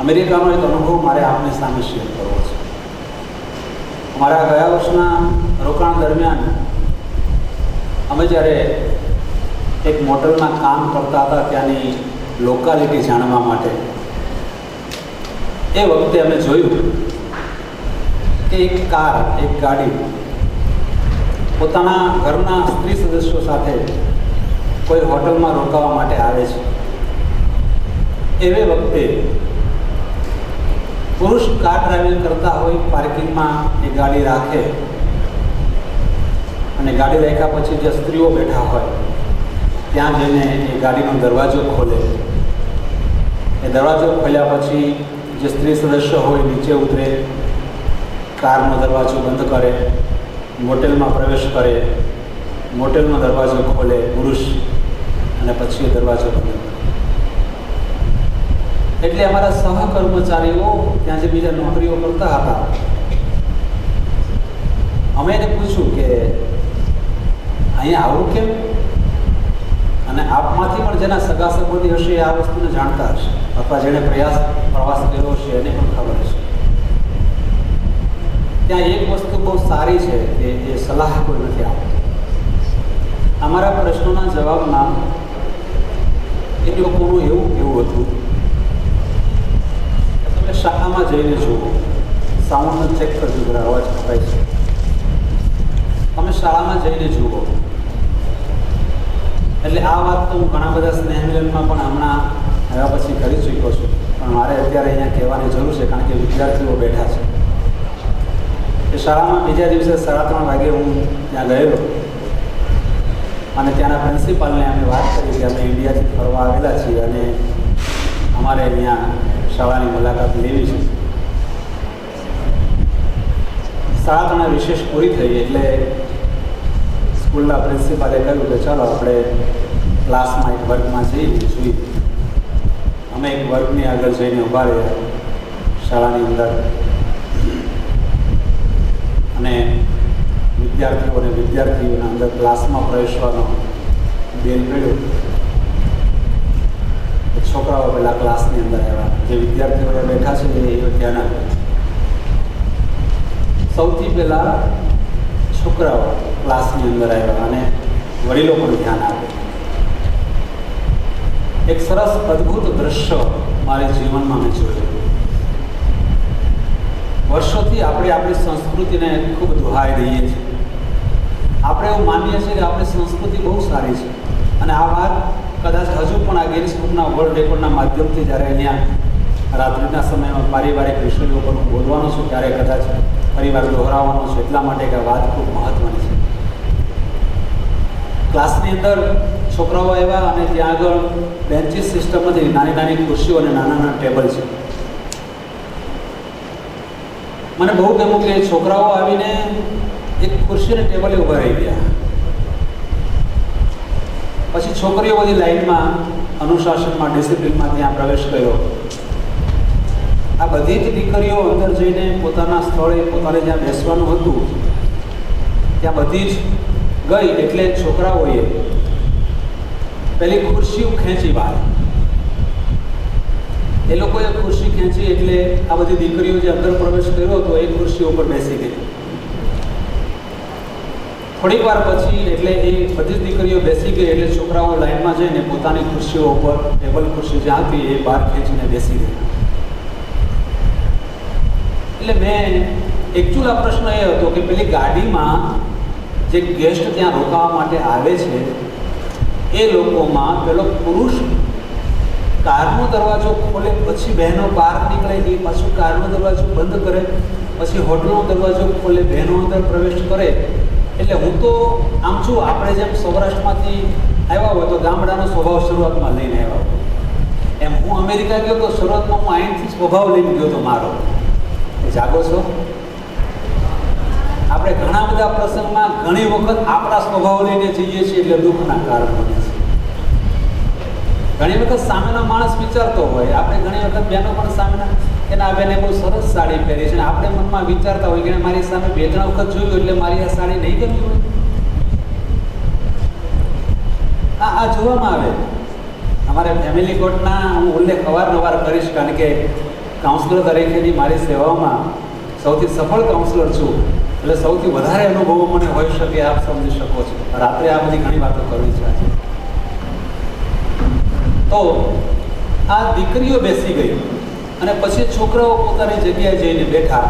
અમેરિકાનો એક અનુભવ મારે આપની સામે શેર કરવો છે. અમારા ગયા વર્ષના રોકાણ દરમિયાન અમે જ્યારે એક મોટલમાં કામ કરતા હતા ત્યાંની લોકાલિટી જાણવા માટે, એ વખતે અમે જોયું કે એક કાર, એક ગાડી પોતાના ઘરના સ્ત્રી સદસ્યો સાથે કોઈ હોટલમાં રોકાવા માટે આવે છે. એવે વખતે પુરુષ કાર ડ્રાઇવિંગ કરતા હોય પાર્કિંગમાં એ ગાડી રાખે. અને ગાડી રાખ્યા પછી જે સ્ત્રીઓ બેઠા હોય, ત્યાં જઈને એ ગાડીનો દરવાજો ખોલે. એ દરવાજો ખોલ્યા પછી જે સ્ત્રી સદસ્ય હોય, નીચે ઉતરે, કારનો દરવાજો બંધ કરે, મોટેલમાં પ્રવેશ કરે, મોટેલનો દરવાજો ખોલે પુરુષ, અને પછી દરવાજો બંધ કરે. એટલે અમારા સહકર્મચારીઓ ત્યાં જે બીજા નોકરીઓ કરતા હતા. અમે એને પૂછ્યું કે, અહીંયા આવું કેમ? અને આપમાંથી પણ જેના સગા સંબંધી હશે એ આ વસ્તુને જાણતા હશે. અથવા જેણે પ્રયાસ પ્રવાસ કર્યો હશે એને પણ ખબર હશે. ત્યાં એક વસ્તુ બહુ સારી છે કે એ સલાહ કોઈ નથી આપતું. અમારા પ્રશ્નોના જવાબમાં એ લોકોનું એવું કેવું હતું શાળામાં જઈને જુઓ. સાઉન્ડ ચેક કરજો જરા, અવાજ કપાય છે. તમે શાળામાં જઈને જુઓ. એટલે આ વાત તો હું ઘણા બધા સ્નેહ પણ હમણાં આવ્યા પછી કરી ચૂક્યો છું. પણ મારે અત્યારે અહીંયા કહેવાની જરૂર છે, કારણ કે વિદ્યાર્થીઓ બેઠા છે. એ શાળામાં બીજા દિવસે સાડા ત્રણ વાગે હું ત્યાં ગયેલો અને ત્યાંના પ્રિન્સિપાલને અમે વાત કરી કે અમે ઇન્ડિયાથી ફરવા આવેલા છીએ અને અમારે અહીંયા શાળાની મુલાકાત લેવી છે. સાધના વિશેષ પૂરી થઈ એટલે સ્કૂલના પ્રિન્સિપાલે કહ્યું કે ચાલો આપણે ક્લાસમાં એક વર્ગમાં જઈએ, જોઈએ. અમે એક વર્ગની આગળ જઈને ઊભા રહ્યા શાળાની અંદર. અને વિદ્યાર્થીઓ અને વિદ્યાર્થીઓના અંદર ક્લાસમાં પ્રવેશવાનો પડ્યો એ છોકરાઓ પહેલાં ક્લાસની અંદર આવ્યા જે વિદ્યાર્થીઓ બેઠા છે એ ધ્યાન આપ્યું સૌથી પહેલાં છોકરાઓ ક્લાસની અંદર આવ્યા અને વડીલો પણ ધ્યાન આપ્યું એક સરસ અદ્ભુત દ્રશ્ય મારા જીવનમાં મેં જોયું. વર્ષોથી આપણે આપણી સંસ્કૃતિને ખૂબ દુહાઈ દઈએ છીએ. આપણે એવું માનીએ છીએ કે આપણી સંસ્કૃતિ બહુ સારી છે. અને આ વાત કદાચ હજુ પણ આ ગિનિસ બુકના વર્લ્ડ રેકોર્ડના માધ્યમથી જ્યારે અહીંયા રાત્રિના સમયમાં પારિવારિક વિષયો પર હું બોલવાનો છું, ત્યારે કદાચ ફરીવાર દોહરાવવાનો છું. એટલા માટે કે વાત ખૂબ મહત્ત્વની છે. ક્લાસની અંદર છોકરાઓ આવ્યા અને ત્યાં આગળ બેન્ચીસ સિસ્ટમ નથી નાની નાની ખુરશીઓ અને નાના નાના ટેબલ છે. મને બહુ ગમ્યું કે છોકરાઓ આવીને એક ખુરશી અને ટેબલે ઊભા રહી ગયા. પછી છોકરીઓ બધી લાઈનમાં અનુશાસનમાં, ડિસિપ્લિનમાં ત્યાં પ્રવેશ કર્યો. આ બધી જ દીકરીઓ અંદર જઈને પોતાના સ્થળે, પોતાને જ્યાં બેસવાનું હતું, ત્યાં બધી જ ગઈ એટલે છોકરાઓએ પેલી ખુરશીઓ ખેંચી બહાર. એ લોકોએ ખુરશી ખેંચી એટલે આ બધી દીકરીઓ જે અંદર પ્રવેશ કર્યો હતો, એ ખુરશીઓ ઉપર બેસી ગઈ. થોડીક વાર પછી એટલે એ બધી દીકરીઓ બેસી ગઈ એટલે છોકરાઓ લાઈનમાં જઈને પોતાની ખુરશીઓ ઉપર, ટેબલ ખુરશી જ્યાં હતી એ બહાર ખેંચીને બેસી ગઈ. એટલે મેં એકચ્યુઅલ આ પ્રશ્ન એ હતો કે પેલી ગાડીમાં જે ગેસ્ટ ત્યાં રોકાવા માટે આવે છે, એ લોકોમાં પેલો પુરુષ કારનો દરવાજો ખોલે, પછી બહેનો બહાર નીકળે, એ પાછું કારનો દરવાજો બંધ કરે, પછી હોટલનો દરવાજો ખોલે, બહેનો અંદર પ્રવેશ કરે એટલે હું તો આમ છું, આપણે જેમ સૌરાષ્ટ્રમાંથી આવ્યા હોય તો ગામડાનો સ્વભાવ શરૂઆતમાં લઈને આવ્યા હોય. એમ હું અમેરિકા ગયો તો શરૂઆતમાં હું અહીંથી સ્વભાવ લઈને ગયો તો મારો. જાગો છો? આપણે ઘણા બધા પ્રસંગમાં ઘણી વખત આપણા સ્વભાવ લઈને જઈએ છીએ એટલે દુઃખના કારણ બને છે. ઘણી વખત સામેનો માણસ વિચારતો હોય, આપણે ઘણી વખત બહેનો પણ સામેના કે ના બેને બહુ સાડી પહેરી છે. આપણે મનમાં વિચારતા હોય કે મારી સામે બે ત્રણ વખત જોયું એટલે મારી આ સાડી નહીં ગમી હોય. આ આ જોવામાં આવે. અમારે ફેમિલી કોર્ટના હું ઉલ્લેખ અવારનવાર કરીશ કારણ કે કાઉન્સિલર તરીકેની મારી સેવાઓમાં સૌથી સફળ કાઉન્સિલર છું. એટલે સૌથી વધારે અનુભવો મને હોઈ શકે, આપ સમજી શકો છો. રાત્રે આ બધી ઘણી વાતો કરવી છે આજે. તો આ દીકરીઓ બેસી ગઈ. અને પછી છોકરાઓ પોતાની જગ્યાએ જઈને બેઠા.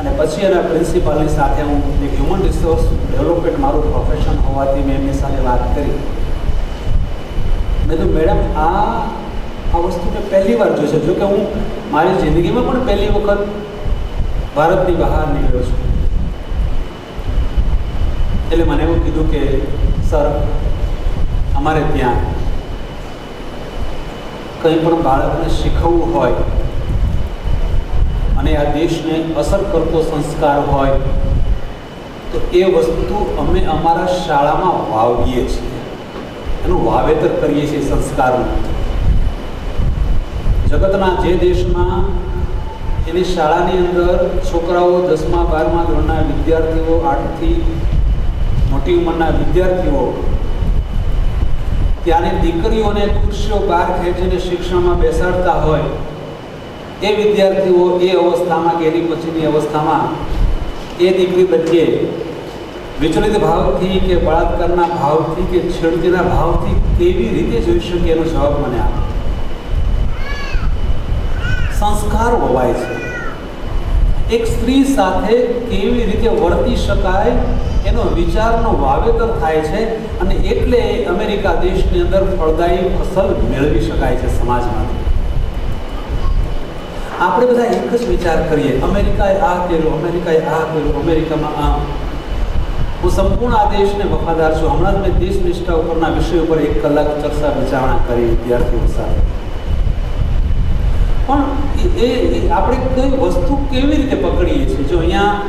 અને પછી એના પ્રિન્સિપાલની સાથે હું એક હ્યુમન રિસોર્સ ડેવલપમેન્ટ મારું પ્રોફેશન હોવાથી મેં એમની સાથે વાત કરી. મેં તો મેડમ, આ આ વસ્તુ મેં પહેલી વાર જોઈ છે. જોકે હું મારી જિંદગીમાં પણ પહેલી વખત ભારતની બહાર નીકળ્યો છું. એટલે મને એવું કીધું કે, સર, અમારે ત્યાં કંઈ પણ બાળકને શીખવવું હોય અને આ દેશને અસર કરતો સંસ્કાર હોય, તો એ વસ્તુ અમે અમારા શાળામાં વાવીએ છીએ. એનું વાવેતર કરીએ છીએ સંસ્કારનું. જગતના જે દેશમાં એની શાળાની અંદર છોકરાઓ દસમા, બારમા ધોરણના વિદ્યાર્થીઓ, આઠથી મોટી ઉંમરના વિદ્યાર્થીઓ, ત્યાંની દીકરીઓને ખુરશીઓ બહાર ખેંચીને શિક્ષણમાં બેસાડતા હોય એ વિદ્યાર્થીઓ એ અવસ્થામાં કે એની પછીની અવસ્થામાં એ દીકરી પ્રત્યે વિચલિત ભાવથી કે બળાત્કારના ભાવથી કે છેડતીના ભાવથી કેવી રીતે જોઈ શકે એનો જવાબ મને આપે. સંસ્કાર હોવાય છે. એક સ્ત્રી સાથે કેવી રીતે વર્તી શકાય એનો વિચારનો વાવેતર થાય છે અને એટલે અમેરિકા દેશની અંદર ફળદાયી ફસલ મેળવી શકાય છે સમાજમાંથી આપણે બધા એક જ વિચાર કરીએ. અમેરિકાએ આ કર્યું, અમેરિકાએ આ કર્યું, અમેરિકામાં આ. હું સંપૂર્ણ આ દેશને વફાદાર છું. હમણાં જ મેં દેશ નિષ્ઠા ઉપરના વિષય ઉપર એક કલાક ચર્ચા વિચારણા કરી વિદ્યાર્થીઓ સાથે. પણ એ આપણે કઈ વસ્તુ કેવી રીતે પકડીએ છીએ? જો અહીંયા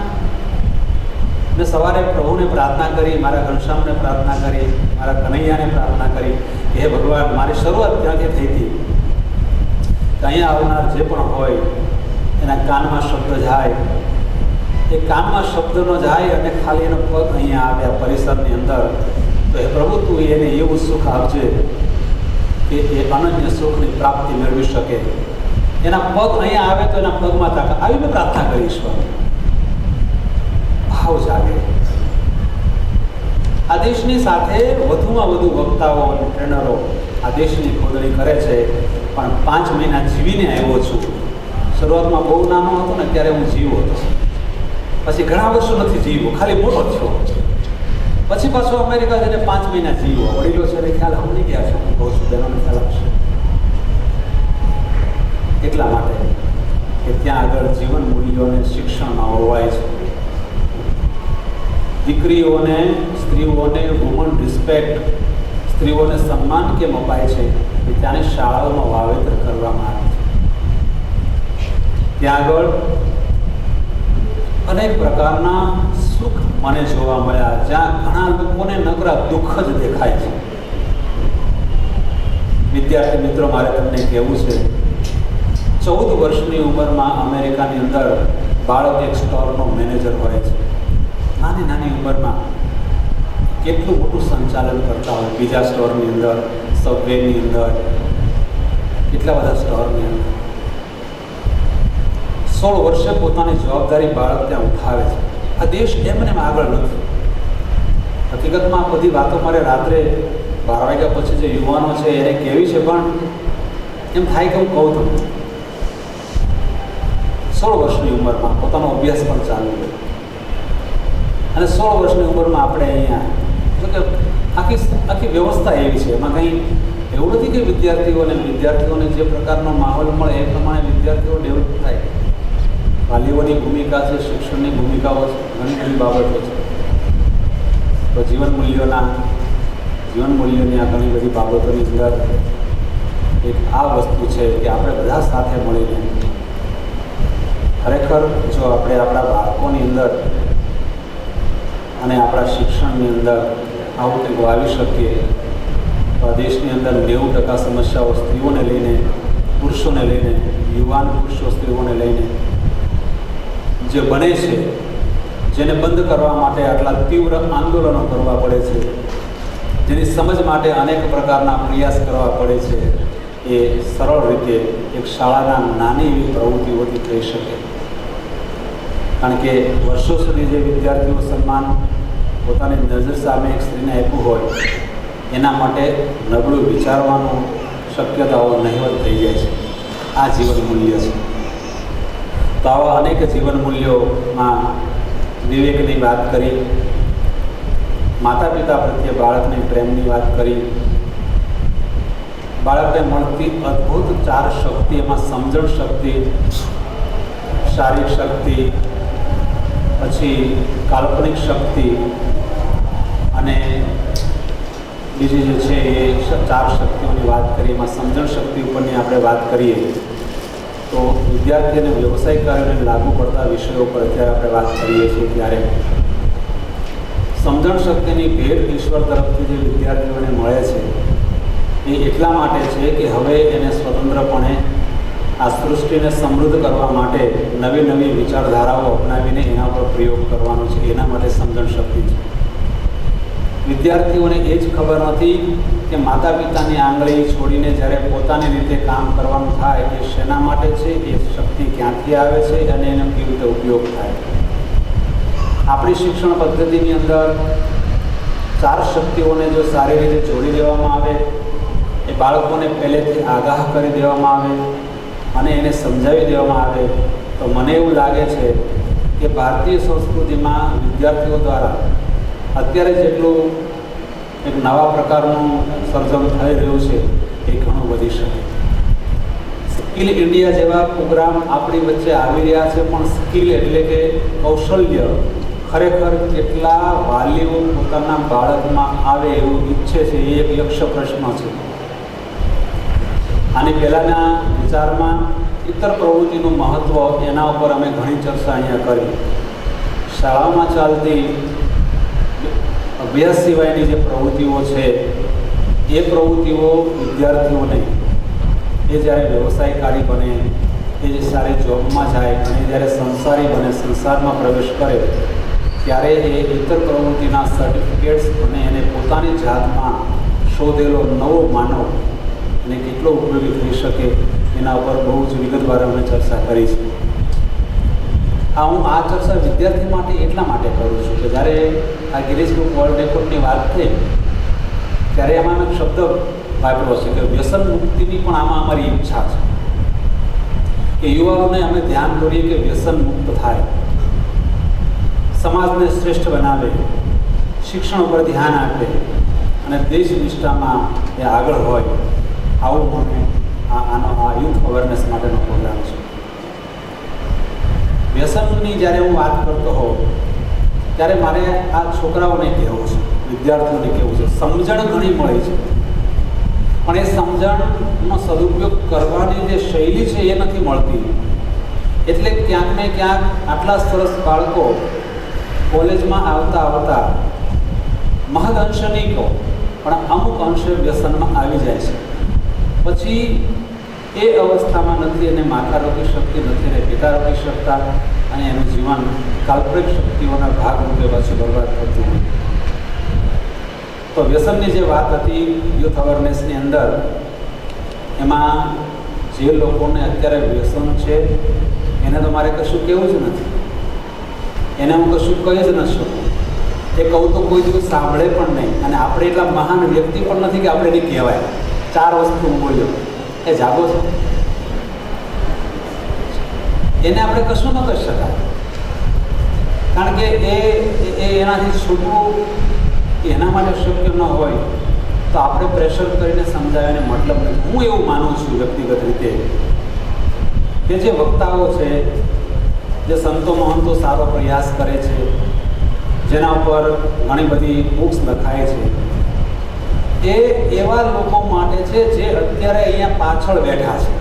મેં સવારે પ્રભુને પ્રાર્થના કરી, મારા ઘનશ્યામને પ્રાર્થના કરી, મારા કનૈયાને પ્રાર્થના કરી હે ભગવાન, મારી શરૂઆત ત્યાંથી થઈ હતી? અહીંયા આવનાર જે પણ હોય, એના કાનમાં શબ્દ જાય. એ કાનમાં શબ્દનો જાય અને ખાલી એનો પગ અહીંયા આવે પરિસરની અંદર. તો એ પ્રભુ, તું એને એવું સુખ આપજે કે એ અનન્ય સુખની પ્રાપ્તિ મેળવી શકે. એના પગ અહીંયા આવે તો એના પગમાં તાકાત આવી મેં પ્રાર્થના કરી ઈશ્વર. ભાવ જાગે. આ દેશની સાથે વધુમાં વધુ વક્તાઓ અને ટ્રેનરો આ દેશની ખોદણી કરે છે. પણ પાંચ મહિના જીવીને આવ્યો છું. શરૂઆતમાં બહુ નાનો હતો ને ત્યારે હું જીવો હતો પછી ઘણા વર્ષો નથી જીવ્યો, ખાલી મોટો થયો પછી પાછો અમેરિકા જઈને પાંચ મહિના જીવો વડીલો છે ખ્યાલ સમજી ગયા છે. હું કહું છું, બહેનોને ખ્યાલ આવશે. એટલા માટે કે ત્યાં આગળ જીવન મૂલ્યોને શિક્ષણમાં ઓળવાય છે. દીકરીઓને, સ્ત્રીઓને વુમન રિસ્પેક્ટ સ્ત્રીઓને સન્માન કેમ અપાય છે? કે ત્યાંની શાળાઓમાં વાવેતર કરવામાં આવે છે. ત્યાં આગળ અનેક પ્રકારના સુખ મને જોવા મળ્યા, જ્યાં ઘણા લોકોને નકરા દુઃખ જ દેખાય છે. વિદ્યાર્થી મિત્રો, મારે તમને કહેવું છે, ચૌદ વર્ષની ઉંમરમાં અમેરિકાની અંદર બાળક એક સ્ટોરનો મેનેજર હોય છે. નાની નાની ઉંમરમાં કેટલું મોટું સંચાલન કરતા હોય બીજા સ્ટોરની અંદર? સબવેની અંદર કેટલા બધા સ્ટોરની અંદર સોળ વર્ષે પોતાની જવાબદારી બાળક ત્યાં ઉઠાવે છે. આ દેશ એમને એમ આગળ નથી હકીકતમાં આ બધી વાતો મારે રાત્રે બાર વાગ્યા પછી જે યુવાનો છે એને કહેવી છે પણ એમ થાય કે હું કહું તમને સોળ વર્ષની ઉંમરમાં પોતાનો અભ્યાસ પણ ચાલુ છે અને સોળ વર્ષની ઉંમરમાં આપણે અહીંયા, જો આખી આખી વ્યવસ્થા એવી છે. એમાં કંઈ એવું નથી કે વિદ્યાર્થીઓને વિદ્યાર્થીઓને જે પ્રકારનો માહોલ મળે એ પ્રમાણે વિદ્યાર્થીઓ ડેવલપ થાય. વાલીઓની ભૂમિકા છે, શિક્ષણની ભૂમિકાઓ છે ઘણી ઘણી બાબતો છે. તો જીવન મૂલ્યોના, જીવન મૂલ્યોની આ ઘણી બધી બાબતોની અંદર એક આ વસ્તુ છે કે આપણે બધા સાથે મળીને ખરેખર જો આપણે આપણા બાળકોની અંદર અને આપણા શિક્ષણની અંદર આવું કંઈક વાવી શકીએ. આ દેશની અંદર નેવું ટકા સમસ્યાઓ સ્ત્રીઓને લઈને, પુરુષોને લઈને, યુવાન પુરુષો સ્ત્રીઓને લઈને જે બને છે, જેને બંધ કરવા માટે આટલા તીવ્ર આંદોલનો કરવા પડે છે, જેની સમજ માટે અનેક પ્રકારના પ્રયાસ કરવા પડે છે, એ સરળ રીતે એક શાળાના નાની એવી પ્રવૃત્તિઓથી થઈ શકે. કારણ કે વર્ષો સુધી જે વિદ્યાર્થીઓ સન્માન પોતાની નજર સામે એક સ્ત્રીને આપ્યું હોય, એના માટે નબળું વિચારવાનું શક્યતાઓ નહિવત થઈ જાય છે. આ જીવન મૂલ્ય છે. તો આવા અનેક જીવન મૂલ્યોમાં વિવેકની વાત કરી માતા પિતા પ્રત્યે બાળકની પ્રેમની વાત કરી, બાળકને મળતી અદ્ભુત ચાર શક્તિ એમાં સમજણ શક્તિ, શારીરિક શક્તિ, પછી કાલ્પનિક શક્તિ બીજી જે છે એ ચાર શક્તિઓની વાત કરીએ, એમાં સમજણ શક્તિ ઉપરની આપણે વાત કરીએ, તો વિદ્યાર્થી અને વ્યવસાય કાર્યોને લાગુ પડતા વિષયો પર અત્યારે આપણે વાત કરીએ છીએ ત્યારે. સમજણ શક્તિની ભેટ ઈશ્વર તરફથી જે વિદ્યાર્થીઓને મળે છે, એ એટલા માટે છે કે હવે એને સ્વતંત્રપણે આ સૃષ્ટિને સમૃદ્ધ કરવા માટે નવી નવી વિચારધારાઓ અપનાવીને એના પર પ્રયોગ કરવાનો છે. એના માટે સમજણ શક્તિ છે. વિદ્યાર્થીઓને એ જ ખબર નથી કે માતા પિતાની આંગળી છોડીને જ્યારે પોતાની રીતે કામ કરવાનું થાય એ શેના માટે છે? એ શક્તિ ક્યાંથી આવે છે? અને એનો કેવી રીતે ઉપયોગ થાય? આપણી શિક્ષણ પદ્ધતિની અંદર ચાર શક્તિઓને જો સારી રીતે જોડી દેવામાં આવે, એ બાળકોને પહેલેથી આગાહ કરી દેવામાં આવે અને એને સમજાવી દેવામાં આવે, તો મને એવું લાગે છે કે ભારતીય સંસ્કૃતિમાં વિદ્યાર્થીઓ દ્વારા અત્યારે જેટલું એક નવા પ્રકારનું સર્જન થઈ રહ્યું છે એ ઘણું વધી શકે. સ્કિલ ઇન્ડિયા જેવા પ્રોગ્રામ આપણી વચ્ચે આવી રહ્યા છે, પણ સ્કિલ એટલે કે કૌશલ્ય ખરેખર કેટલા વાલીઓ પોતાના બાળકમાં આવે એવું ઈચ્છે છે, એ એક લક્ષ્ય પ્રશ્ન છે. આની પહેલાંના વિચારમાં ઇતર પ્રવૃત્તિનું મહત્ત્વ એના ઉપર અમે ઘણી ચર્ચા અહીંયા કરી. શાળામાં ચાલતી અભ્યાસ સિવાયની જે પ્રવૃત્તિઓ છે, એ પ્રવૃત્તિઓ વિદ્યાર્થીઓને એ જ્યારે વ્યવસાયકારી બને, એ જે સારી જોબમાં જાય અને જ્યારે સંસારી બને, સંસારમાં પ્રવેશ કરે, ત્યારે એ ઇતર પ્રવૃત્તિના સર્ટિફિકેટ્સ અને એને પોતાની જાતમાં શોધેલો નવો માનવ અને કેટલો ઉપયોગી થઈ શકે, એના ઉપર બહુ જ વિગતવાર અમે ચર્ચા કરી છે આ હું આ ચર્ચા વિદ્યાર્થી માટે એટલા માટે કરું છું કે જ્યારે આ ગિરીશ બુક વર્લ્ડ રેકોર્ડની વાત થઈ, ત્યારે એમાં એક શબ્દ વાપર્યો છે કે વ્યસન મુક્તિની પણ આમાં અમારી ઈચ્છા છે. કે યુવાઓને અમે ધ્યાન દોરીએ કે વ્યસન મુક્ત થાય. સમાજને શ્રેષ્ઠ બનાવે, શિક્ષણ ઉપર ધ્યાન આપે અને દેશ નિષ્ઠામાં એ આગળ હોય. આવું મને આનો આ યુથ અવેરનેસ માટેનો પ્રોગ્રામ છે. વ્યસનની જ્યારે હું વાત કરતો હોઉં, ત્યારે મારે આ છોકરાઓને કહેવું છે, વિદ્યાર્થીઓને કહેવું છે, સમજણ ઘણી મળી છે. પણ એ સમજણનો સદુપયોગ કરવાની જે શૈલી છે એ નથી મળતી. એટલે ક્યાંક ને ક્યાંક આટલા સરસ બાળકો કોલેજમાં આવતા આવતા મહદ અંશે નહીં કહો, પણ અમુક અંશે વ્યસનમાં આવી જાય છે. પછી એ અવસ્થામાં નથી એને માથા રોકી શકતી નથી અને પિતા રોકી શકતા અને એનું જીવન કાલ્પનિક શક્તિઓના ભાગરૂપે પછી બરબાદ થતું. તો વ્યસનની જે વાત હતી યુથ અવેરનેસની અંદર, એમાં જે લોકોને અત્યારે વ્યસન છે, એને તો મારે કશું કહેવું જ નથી. એને હું કશું કહી જ ન શકું. એ કહું તો કોઈ દિવસ સાંભળે પણ નહીં. અને આપણે એટલા મહાન વ્યક્તિ પણ નથી કે આપણે એને કહેવાય. ચાર વસ્તુ હું બોલ્યો. એ જાગો છો? એને આપણે કશું ન કરી શકાય. કારણ કે એ એનાથી છૂટવું એના માટે શક્ય ન હોય તો આપણે પ્રેશર કરીને સમજાવીને મતલબ હું એવું માનું છું વ્યક્તિગત રીતે કે જે વક્તાઓ છે, જે સંતો મહંતો સારો પ્રયાસ કરે છે, જેના ઉપર ઘણી બધી બુક્સ લખાય છે એ એવા લોકો માટે છે જે અત્યારે અહીંયા પાછળ બેઠા છે.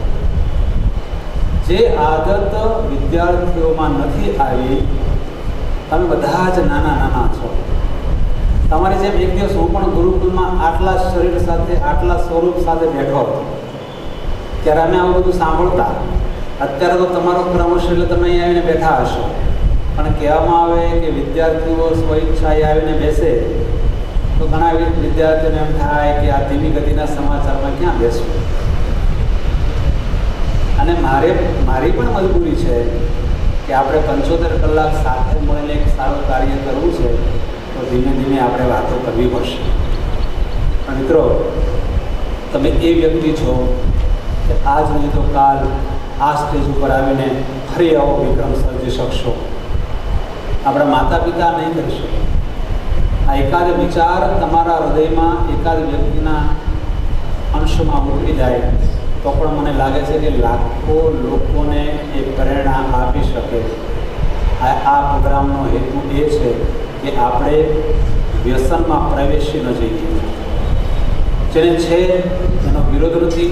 જે આદત વિદ્યાર્થીઓમાં નથી આવી, તમે બધા જ નાના નાના છો. તમારી જેમ એક દિવસ હું પણ ગુરુકુલમાં આટલા શરીર સાથે, આટલા સ્વરૂપ સાથે બેઠો હતો. ત્યારે અમે આવું બધું સાંભળતા. અત્યારે તો તમારો ક્રમશ એટલે તમે અહીં આવીને બેઠા હશો. પણ કહેવામાં આવે કે વિદ્યાર્થીઓ સ્વૈચ્છાએ આવીને બેસે. તો ઘણા એવી વિદ્યાર્થીઓને એમ થાય કે આ ધીમી ગતિના સમાચારમાં ક્યાં બેસવું? અને મારે, મારી પણ મજબૂરી છે કે આપણે પંચોતેર કલાક સાથે મળીને એક સારું કાર્ય કરવું છે, તો ધીમે ધીમે આપણે વાતો કરવી પડશે. મિત્રો, તમે એ વ્યક્તિ છો કે આજ નહીં તો કાલ આ સ્ટેજ ઉપર આવીને ફરી આવો વિક્રમ સર્જી શકશો. આપણા માતા પિતા નહીં કરી શકે આ એકાદ વિચાર તમારા હૃદયમાં એકાદ વ્યક્તિના અંશમાં ઉતરી જાય તો પણ મને લાગે છે કે લાખો લોકોને એ પ્રેરણા આપી શકે આ પ્રોગ્રામનો હેતુ એ છે કે આપણે વ્યસનમાં પ્રવેશી ન જઈએ. જેને છે એનો વિરોધ નથી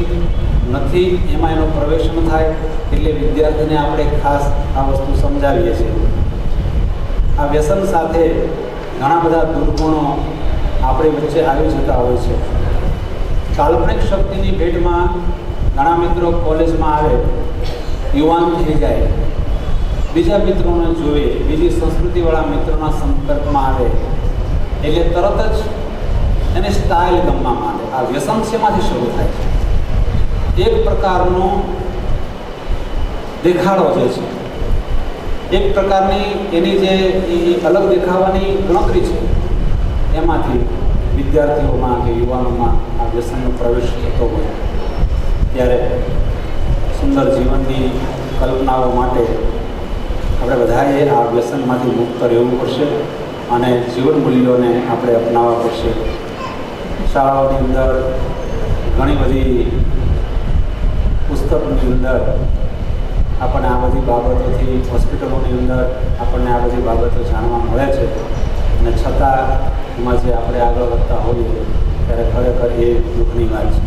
નથી, એમાં એનો પ્રવેશ ન થાય એટલે વિદ્યાર્થીને આપણે ખાસ આ વસ્તુ સમજાવીએ છીએ. આ વ્યસન સાથે ઘણા બધા દુર્ગુણો આપણી વચ્ચે આવી જતા હોય છે. કાલ્પનિક શક્તિની ભેટમાં ઘણા મિત્રો કોલેજમાં આવે, યુવાન થઈ જાય. બીજા મિત્રોને જોઈએ, બીજી સંસ્કૃતિવાળા મિત્રોના સંપર્કમાં આવે. એટલે તરત જ એને સ્ટાઇલ ગમવા માંડે. આ વ્યસન શેમાંથી શરૂ થાય? છે એક પ્રકારનો દેખાડો જે છે. એક પ્રકારની એની જે અલગ દેખાવાની ગણતરી છે. એમાંથી વિદ્યાર્થીઓમાં કે યુવાનોમાં આ વ્યસનનો પ્રવેશ થતો હોય. ત્યારે સુંદર જીવનની કલ્પનાઓ માટે આપણે બધાએ આ વ્યસનમાંથી મુક્ત રહેવું પડશે અને જીવન મૂલ્યોને આપણે અપનાવવા પડશે. શાળાઓની અંદર ઘણી બધી પુસ્તકની અંદર આપણને આ બધી બાબતોથી હોસ્પિટલોની અંદર આપણને આ બધી બાબતો જાણવા મળે છે. અને છતાં એમાં જે આપણે આગળ વધતા હોઈએ, ત્યારે ખરેખર એ દુઃખની વાત છે.